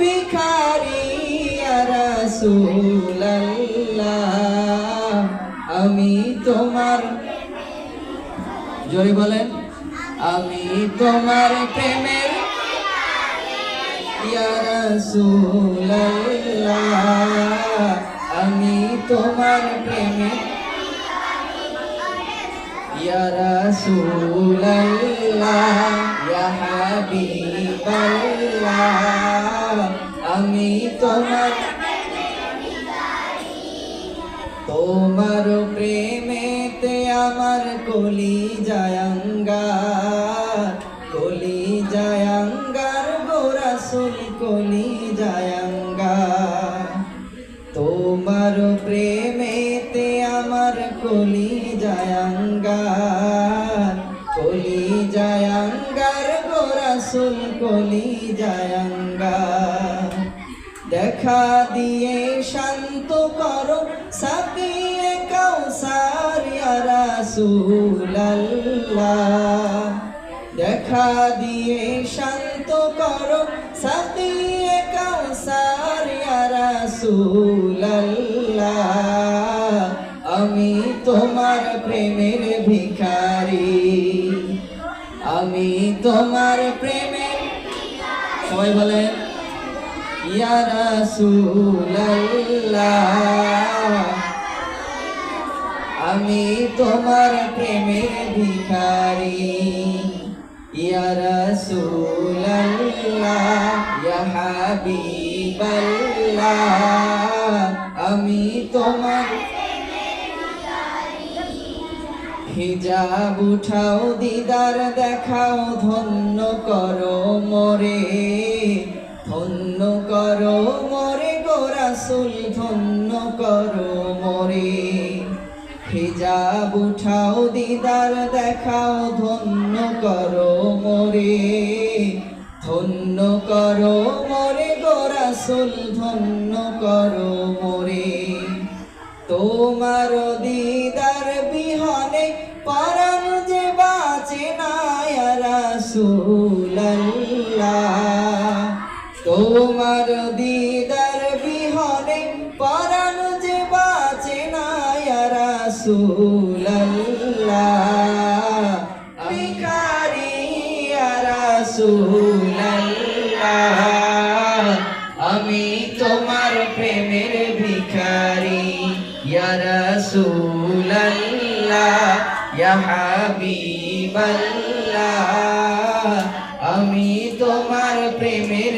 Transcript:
ভিখারি আমি তোমার জোরে বলেন। আমি তোমার প্রেমের আমি তোমার প্রেমের ইয়া রাসূলাল্লাহ। ইয়া হাবিবাল্লাহ। আমি তোমার তোমার প্রেমেতে আমার কলি জায়াঙ্গার কলি জায়াঙ্গার গোরাসুল কলি জায়াঙ্গার তোমার প্রেমেতে আমার কলি জায়াঙ্গার কলি জায়াঙ্গার গোরাসুল কলি জায়াঙ্গার দেখা দিয়ে শান্ত করো সাকিয়ে কাউসার রাসূলুল্লাহ। দেখা দিয়ে শান্ত করো সাকিয়ে কাউসার রাসূলুল্লাহ। আমি তোমার প্রেমের ভিখারি। আমি তোমার প্রেমের সবাই বলেন। ইয়া রাসূলুল্লাহ আমি তোমার প্রেমের ভিখারি। ইয়া রাসূলুল্লাহ ইয়া হাবিবাল্লাহ আমি তোমার হিজাব উঠাও, দিদার দেখাও, ধন্য করো মোরে। ধন্য করো মোরে গোরাসুল ধন্য করো মোরে। হিজাব উঠাও, দিদার দেখাও, ধন্য করো মোরে। ধন্য করো মোরে গোরাসুল ধন্য করো মোরে। তোমার দিদার বিহনে পরাণ যে বাঁচে না রাসূলুল্লাহ। তোমার দিদার বিহনে পরাণ যে বাঁচে না রাসূলুল্লাহ। ভিখারি ইয়া আমি তোমার প্রেমের ভিখারি রাসূলুল্লাহ। ইয়া হাবিবাল্লাহ। আমি তোমার প্রেমের